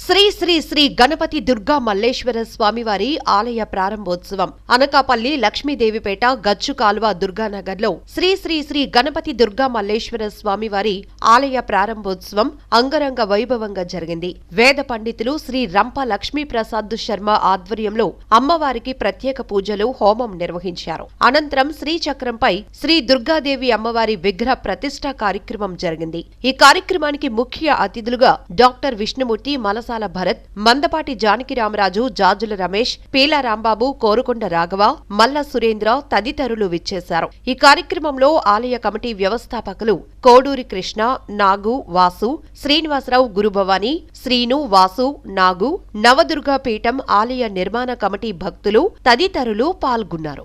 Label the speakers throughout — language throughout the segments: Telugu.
Speaker 1: శ్రీ శ్రీ శ్రీ గణపతి దుర్గా మల్లేశ్వర స్వామివారి ఆలయ ప్రారంభోత్సవం. అనకాపల్లి లక్ష్మీదేవిపేట గచ్చు కాలువ దుర్గానగర్లో శ్రీ శ్రీ శ్రీ గణపతి దుర్గా మల్లేశ్వర స్వామివారి ఆలయ ప్రారంభోత్సవం అంగరంగ వైభవంగా జరిగింది. వేద పండితులు శ్రీ రంప లక్ష్మీ ప్రసాద్ శర్మ ఆధ్వర్యంలో అమ్మవారికి ప్రత్యేక పూజలు హోమం నిర్వహించారు. అనంతరం శ్రీచక్రంపై శ్రీ దుర్గాదేవి అమ్మవారి విగ్రహ ప్రతిష్ఠా కార్యక్రమం జరిగింది. ఈ కార్యక్రమానికి ముఖ్య అతిథులుగా డాక్టర్ విష్ణుమూర్తి మలసాల భరత్ మందపాటి జానకి రామరాజు జాజుల రమేష్ పీలా రాంబాబు కోరుకొండ రాఘవ మల్ల సురేంద్ర తదితరులు విచ్చేశారు. ఈ కార్యక్రమంలో ఆలయ కమిటీ వ్యవస్థాపకులు కోడూరి కృష్ణ నాగు వాసు శ్రీనివాసరావు గురుభవాని శ్రీను వాసు నాగు నవదుర్గా పీఠం ఆలయ నిర్మాణ కమిటీ భక్తులు తదితరులు పాల్గొన్నారు.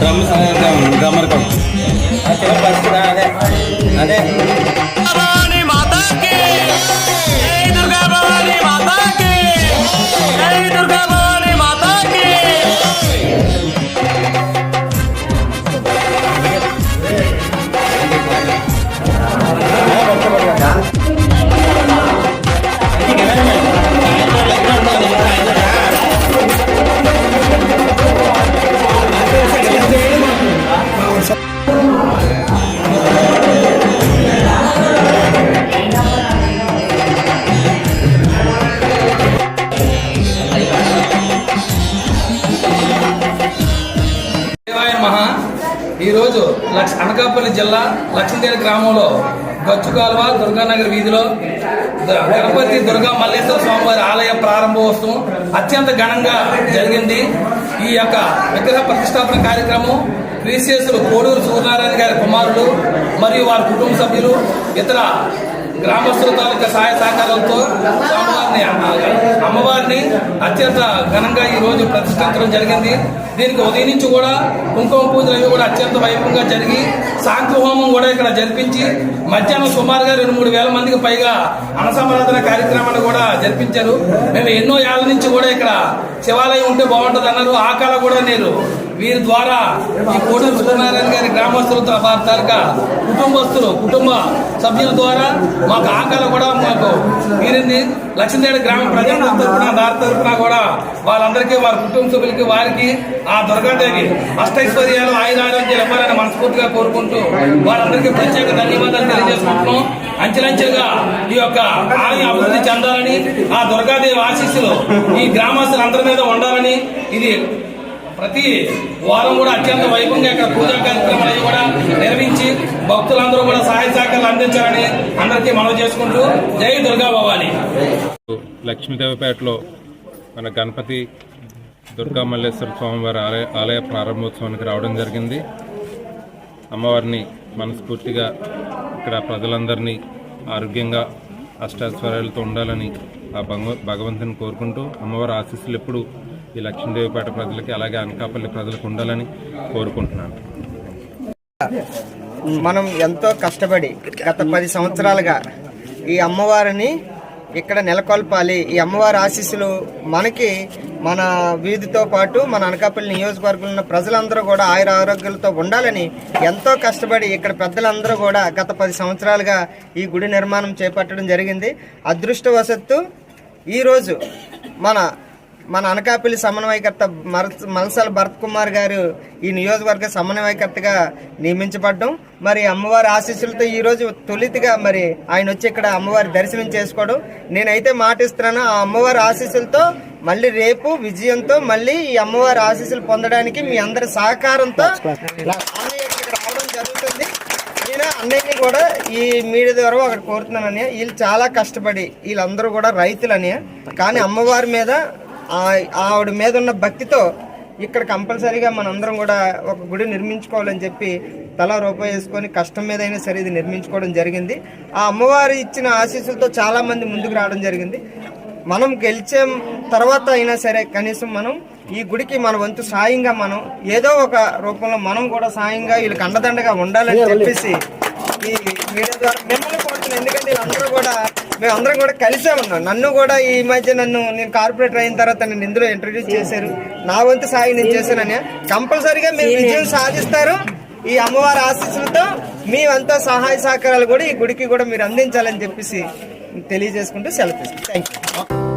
Speaker 2: డ్రమ్ డ్రమ్మర్ కొడు అదే. అదే.
Speaker 3: లక్ష అనకాపల్లి జిల్లా లక్ష్మీదేవి గ్రామంలో గచ్చుకాలువ దుర్గానగర్ వీధిలో గణపతి దుర్గా మల్లేశ్వర స్వామివారి ఆలయ ప్రారంభోత్సవం అత్యంత ఘనంగా జరిగింది. ఈ యొక్క విగ్రహ ప్రతిష్టాపన కార్యక్రమం క్రీశేసులు కోడూరు సూర్యనారాయణ గారి కుమారుడు మరియు వారి కుటుంబ సభ్యులు ఇతర గ్రామస్తుల తాలూకా సహాయ సహకారాలతో స్వామివారిని అమ్మవారిని అత్యంత ఘనంగా ఈ రోజు ప్రతిష్ఠించడం జరిగింది. దీనికి ఉదయం నుంచి కూడా కుంకుమ పూజలు అవి కూడా అత్యంత వైభవంగా జరిగి శాంతి హోమం కూడా ఇక్కడ జరిపించి మధ్యాహ్నం సుమారుగా రెండు మూడు వేల మందికి పైగా అనసంరాధన కార్యక్రమాన్ని కూడా జరిపించారు. మేము ఎన్నో ఏళ్ళ నుంచి కూడా ఇక్కడ శివాలయం ఉంటే బాగుంటుంది అన్నారు ఆ కాల కూడా నేను వీరి ద్వారా ఈ కోటూరు సత్యనారాయణ గారి గ్రామస్తులతో వారి తాలూకా కుటుంబస్తులు కుటుంబ సభ్యుల ద్వారా మాకు ఆకలి కూడా మాకు వీరిని లక్ష్మీదేవి గ్రామ ప్రజల తరఫున దారి తరపున కూడా వాళ్ళందరికీ వారి కుటుంబ సభ్యులకి వారికి ఆ దుర్గాదేవి అష్టైశ్వర్యాలు ఆయుర ఆరోగ్యాలు ఇవ్వాలని మనస్ఫూర్తిగా కోరుకుంటూ వారందరికీ ప్రత్యేక ధన్యవాదాలు తెలియజేసుకుంటున్నాం. అంచెలంచెలుగా ఈ యొక్క ఆలయం అభివృద్ధి చెందాలని ఆ దుర్గాదేవి ఆశీస్సులు ఈ గ్రామస్తులందరి మీద ఉండాలని ఇది ప్రతి వారం కూడా అత్యంత వైభవంగా ఇక్కడ పూజా కార్యక్రమాలు కూడా నిర్వహించి భక్తులందరూ కూడా సహాయ సహకారాలు అందించాలని అందరికీ మనవి చేసుకుంటూ జై దుర్గా భవాని.
Speaker 4: లక్ష్మీదేవిపేటలో మన గణపతి దుర్గా మల్లేశ్వర స్వామివారి ఆలయ ఆలయ ప్రారంభోత్సవానికి రావడం జరిగింది. అమ్మవారిని మనస్ఫూర్తిగా ఇక్కడ ప్రజలందరినీ ఆరోగ్యంగా అష్టాశ్వర్యాలతో ఉండాలని ఆ భగవ భగవంతుని కోరుకుంటూ అమ్మవారి ఆశీస్సులు ఎప్పుడు ఈ లక్ష్మీదేవిపేట ప్రజలకి అలాగే అనకాపల్లి ప్రజలకు ఉండాలని కోరుకుంటున్నాను.
Speaker 5: మనం ఎంతో కష్టపడి గత పది సంవత్సరాలుగా ఈ అమ్మవారిని ఇక్కడ నెలకొల్పాలి. ఈ అమ్మవారి ఆశీస్సులు మనకి మన వీధితో పాటు మన అనకాపల్లి నియోజకవర్గంలో ఉన్న ప్రజలందరూ కూడా ఆయుర ఆరోగ్యాలతో ఉండాలని ఎంతో కష్టపడి ఇక్కడ పెద్దలందరూ కూడా గత పది సంవత్సరాలుగా ఈ గుడి నిర్మాణం చేపట్టడం జరిగింది. అదృష్టవశత్తు ఈరోజు మన మన అనకాపల్లి సమన్వయకర్త మర- మలసాల భరత్ కుమార్ గారు ఈ నియోజకవర్గ సమన్వయకర్తగా నియమించబడ్డం. మరి అమ్మవారి ఆశీస్సులతో ఈ రోజు తొలితిగా మరి ఆయన వచ్చి ఇక్కడ అమ్మవారి దర్శనం చేసుకోవడం నేనైతే మాటిస్తున్నాను ఆ అమ్మవారి ఆశీస్సులతో మళ్ళీ రేపు విజయంతో మళ్ళీ ఈ అమ్మవారి ఆశీస్సులు పొందడానికి మీ అందరి సహకారంతో రావడం జరుగుతుంది. నేను అన్నయ్యని కూడా ఈ మీడియా ద్వారా ఒకటి కోరుతున్నానని వీళ్ళు చాలా కష్టపడి వీళ్ళందరూ కూడా రైతులని కానీ అమ్మవారి మీద ఆవిడ మీద ఉన్న భక్తితో ఇక్కడ కంపల్సరీగా మనందరం కూడా ఒక గుడి నిర్మించుకోవాలని చెప్పి తల రూపాయి వేసుకొని కష్టం మీద అయినా సరే ఇది నిర్మించుకోవడం జరిగింది. ఆ అమ్మవారు ఇచ్చిన ఆశీస్సులతో చాలా మంది ముందుకు రావడం జరిగింది. మనం గెలిచే తర్వాత అయినా సరే కనీసం మనం ఈ గుడికి మన వంతు సాయంగా మనం ఏదో ఒక రూపంలో మనం కూడా సాయంగా వీళ్ళకి అండదండగా ఉండాలని చెప్పేసి ఈ మీడియా ద్వారా మిమ్మల్ని కోరుతున్నాను ఎందుకంటే వీళ్ళందరూ కూడా మేము అందరం కూడా కలిసే ఉన్నాం. నన్ను కూడా ఈ మధ్య నన్ను నేను కార్పొరేటర్ అయిన తర్వాత నన్ను ఇందులో ఇంట్రడ్యూస్ చేశారు. నా వంతు సాయం నేను చేశానని. కంపల్సరీగా మీరు విజయం సాధిస్తారు. ఈ అమ్మవారి ఆశీస్సులతో మేమంతా సహాయ సహకారాలు కూడా ఈ గుడికి కూడా మీరు అందించాలని చెప్పేసి తెలియజేసుకుంటూ సెలవు తీసుకుంటాం. Thank you